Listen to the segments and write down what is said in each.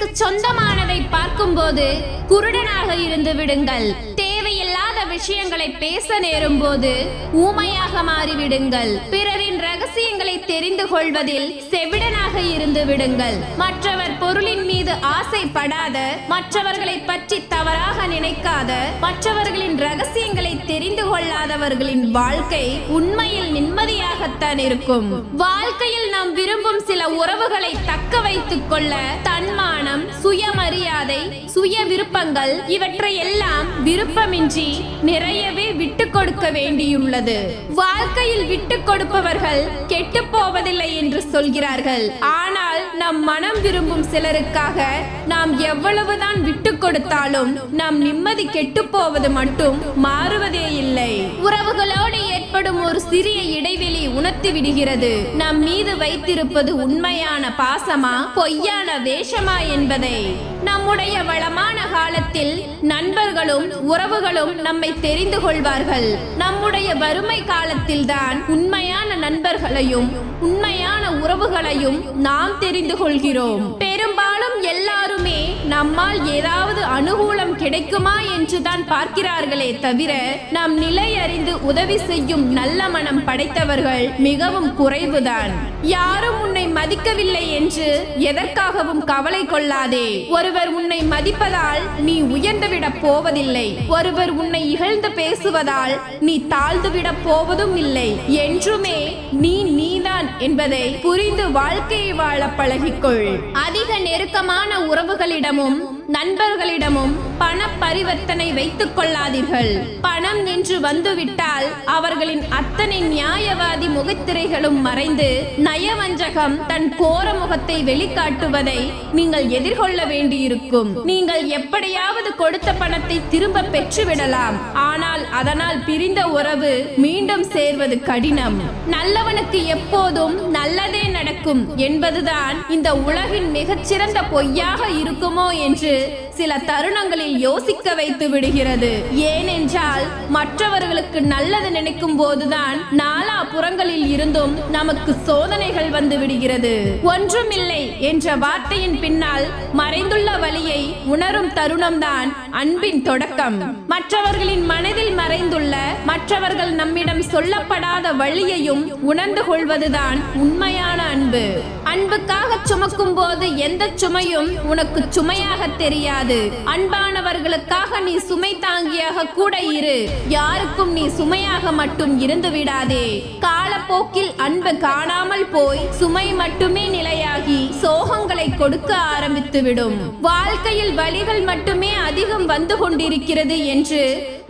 உங்களுக்கு சொந்தமானதை பார்க்கும்போது குருடனாக இருந்து விடுங்கள். தேவையில்லாத விஷயங்களை பேச நேரும் போது ஊமையாக மாறிவிடுங்கள். பிறரின் ரகசியங்களை தெரிந்து கொள்வதில் செவிடனாக இருந்து விடுங்கள். மற்றவர் பொருளின் மீது ஆசைப்படாத மற்றவர்களை பற்றி தவறாக நினைக்காத மற்றவர்களின் ரகசியங்களை தெரிந்து கொள்ளாதவர்களின் வாழ்க்கை உண்மையில் நிம்மதியாகத்தான் இருக்கும். வாழ்க்கையில் நாம் விரும்பும் சில உறவுகளை தக்க வைத்துக் கொள்ள தன்மானம் சுயமரியாதை சுய விருப்பங்கள் இவற்றை எல்லாம் விருப்பமின்றி நிறையவே விட்டு கொடுக்க வேண்டியுள்ளது. வாழ்க்கையில் விட்டு கொடுப்பவர்கள் கெட்டு போவதில்லை என்று சொல்கிறார்கள். ஆனால் நம் மனம் விரும்பும் சிலருக்காக நாம் எவ்வளவுதான் விட்டு கொடுத்தாலும் நம் நிம்மதி கெட்டு போவது மட்டும் மாறுவதே இல்லை. உறவுகளோடு ஏற்படும் ஒரு சிறிய இடைவெளி உணர்த்தி விடுகிறது. நம் மீது வைத்திருப்பது உண்மையான பாசமா பொய்யான வேஷமா என்பதை. நம்முடைய வளமான காலத்தில் நண்பர்களும் உறவுகளும் நம்மை தெரிந்து கொள்வார்கள். நம்முடைய வறுமை காலத்தில் தான் உண்மையான நண்பர்களையும் உண்மையான உறவுகளையும் நாம் தெரிந்து கொள்கிறோம். பெரும்பாலும் எல்லாருமே நம்மால் ஏதாவது அனுகூலம் கிடைக்குமா என்றுதான் பார்க்கிறார்களே தவிர நம் நிலை அறிந்து உதவி செய்யும் நல்ல மனம் படைத்தவர்கள் மிகவும் குறைவுதான். யாரும் உன்னை மதிக்கவில்லை என்று எதற்காகவும் கவலை கொள்ளாதே. ஒருவர் உன்னை மதிப்பதால் நீ உயர்ந்துவிடப் போவதில்லை. ஒருவர் உன்னை இகழ்ந்து பேசுவதால் நீ தாழ்ந்துவிடப் போவதும் இல்லை. என்றுமே நீ நீதான் என்பதை புரிந்து வாழ்க்கையை வாழ பழகிக்கொள். அதிக நெருக்கமான உறவுகளிடம் Selamum நண்பர்களிடமும் பண பரிவர்த்தனை வைத்துக் கொள்ளாதீர்கள். பணம் என்று வந்துவிட்டால் அவர்களின் அத்தனை நியாயவாதி முகத்திரைகளும் மறைந்து நயவஞ்சகம் தன் கோர முகத்தை வெளிக்காட்டுவதை நீங்கள் எதிர்கொள்ள வேண்டியிருக்கும். நீங்கள் எப்படியாவது கொடுத்த பணத்தை திரும்ப பெற்றுவிடலாம். ஆனால் அதனால் பிரிந்த உறவு மீண்டும் சேர்வது கடினம். நல்லவனுக்கு எப்போதும் நல்லதே நடக்கும் என்பதுதான் இந்த உலகின் மிகச்சிறந்த பொய்யாக இருக்குமோ என்று சில தருணங்களில் யோசிக்க வைத்து விடுகிறது. ஏனென்றால் மற்றவர்களுக்கு நல்லது நினைக்கும் போதுதான் நாலா புறங்களில் இருந்தும் நமக்கு சோதனைகள் வந்து விடுகிறது. ஒன்றுமில்லை என்ற வார்த்தையின் பின்னால் மறைந்துள்ள வழியை உணரும் தருணம்தான் அன்பின் தொடக்கம். மற்றவர்களின் மனதில் மறைந்துள்ள மற்றவர்கள் நம்மிடம் சொல்லப்படாத வழியையும் உணர்ந்து கொள்வதுதான் உண்மையான அன்பு. அன்புக்காக சுமக்கும் போது எந்த சுமையும் உனக்கு சுமையாக தெரியாது. அன்பானவர்களுக்காக நீ சுமை தாங்கியாக கூட இரு. யாருக்கும் நீ சுமையாக மட்டும் இருந்து விடாதே. காலப்போக்கில் அன்பு காணாமல் போய் சுமை மட்டுமே நிலையாகி சோகங்களை கொடுக்க ஆரம்பித்து விடும் வாழ்க்கையில் வழிகள் மட்டுமே அதிகம் வந்து கொண்டிருக்கிறது என்று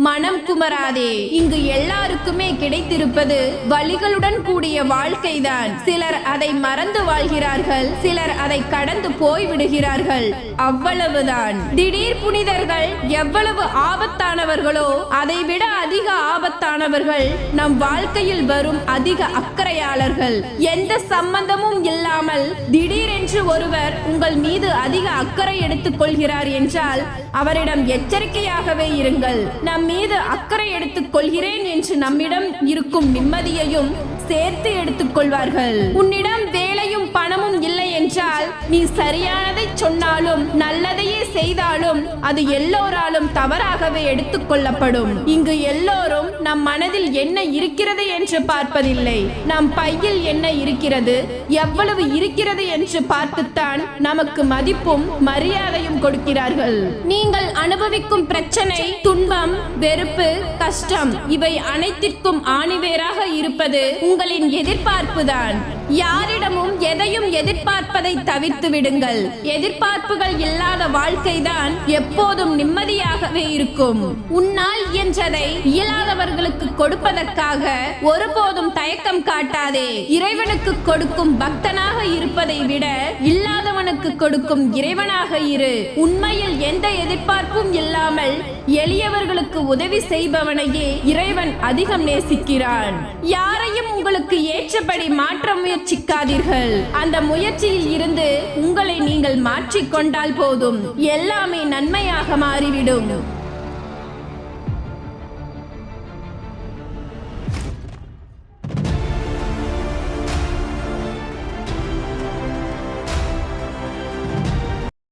மனம் குமராதே. இங்கு எல்லாருக்குமே கிடைத்திருப்பது வழிகளுடன் கூடிய வாழ்க்கைதான். சிலர் அதை மறந்து வாழ்கிறார்கள் சிலர் அதை கடந்து போய் விடுகிறார்கள் அவ்வளவுதான். திடீர் புனிதர்கள் எவ்வளவு ஆபத்தானவர்களோ அதைவிட அதிக ஆபத்தானவர்கள் நம் வாழ்க்கையில் வரும் அதிக அக்கறையாளர்கள். எந்த சம்பந்தமும் இல்லாமல் திடீரென்று ஒருவர் உங்கள் மீது அதிக அக்கறை எடுத்துக் கொள்கிறார் என்றால் அவரிடம் எச்சரிக்கையாகவே இருங்கள். நம் மீது அக்கறை எடுத்துக் கொள்கிறேன் என்று நம்மிடம் இருக்கும் நிம்மதியையும் சேர்த்து எடுத்துக் கொள்வார்கள். உன்னிடம் வேலையும் பணமும் இல்லை என்றால் நீ சரியானதை சொன்னாலும் நல்லதையே செய்தாலும் அது எல்லோராலும் தவறாகவே எடுத்துக் கொள்ளப்படும். இங்கு எல்லோரும் நம் மனதில் என்ன இருக்கிறது என்று பார்ப்பதில்லை. நம் பையில் என்ன இருக்கிறது எவ்வளவு இருக்கிறது என்று பார்த்துத்தான் நமக்கு மதிப்பும் மரியாதையும் கொடுக்கிறார்கள். நீங்கள் அனுபவிக்கும் பிரச்சனை துன்பம் வெறுப்பு கஷ்டம் இவை அனைத்திற்கும் ஆணிவேராக இருப்பது உங்களின் எதிர்பார்ப்புதான். யாரிடமும் எதையும் எதிர்பார்ப்பதை தவிர்த்து விடுங்கள் எதிர்பார்ப்புகள் இல்லாத வாழ்க்கைதான் எப்போதும் நிம்மதியாகவே இருக்கும். உன்னால் இயன்றதை இயலாதவர்களுக்கு கொடுப்பதற்காக ஒருபோதும் தயக்கம் காட்டாதே. இறைவனுக்கு கொடுக்கும் பக்தனாக இருப்பதை விட இல்லாதவனுக்கு கொடுக்கும் இறைவனாக இரு. உண்மையில் எந்த எதிர்பார்ப்பும் இல்லாமல் எளியவர்களுக்கு உதவி செய்பவனையே இறைவன் அதிகம் நேசிக்கிறான். யாரையும் உங்களுக்கு ஏற்றபடி மாற்ற முயற்சிக்காதீர்கள். அந்த முயற்சியில் இருந்து உங்களை நீங்கள் மாற்றிக்கொண்டால் போதும். எல்லாமே நன்மையாக மாறிவிடும்.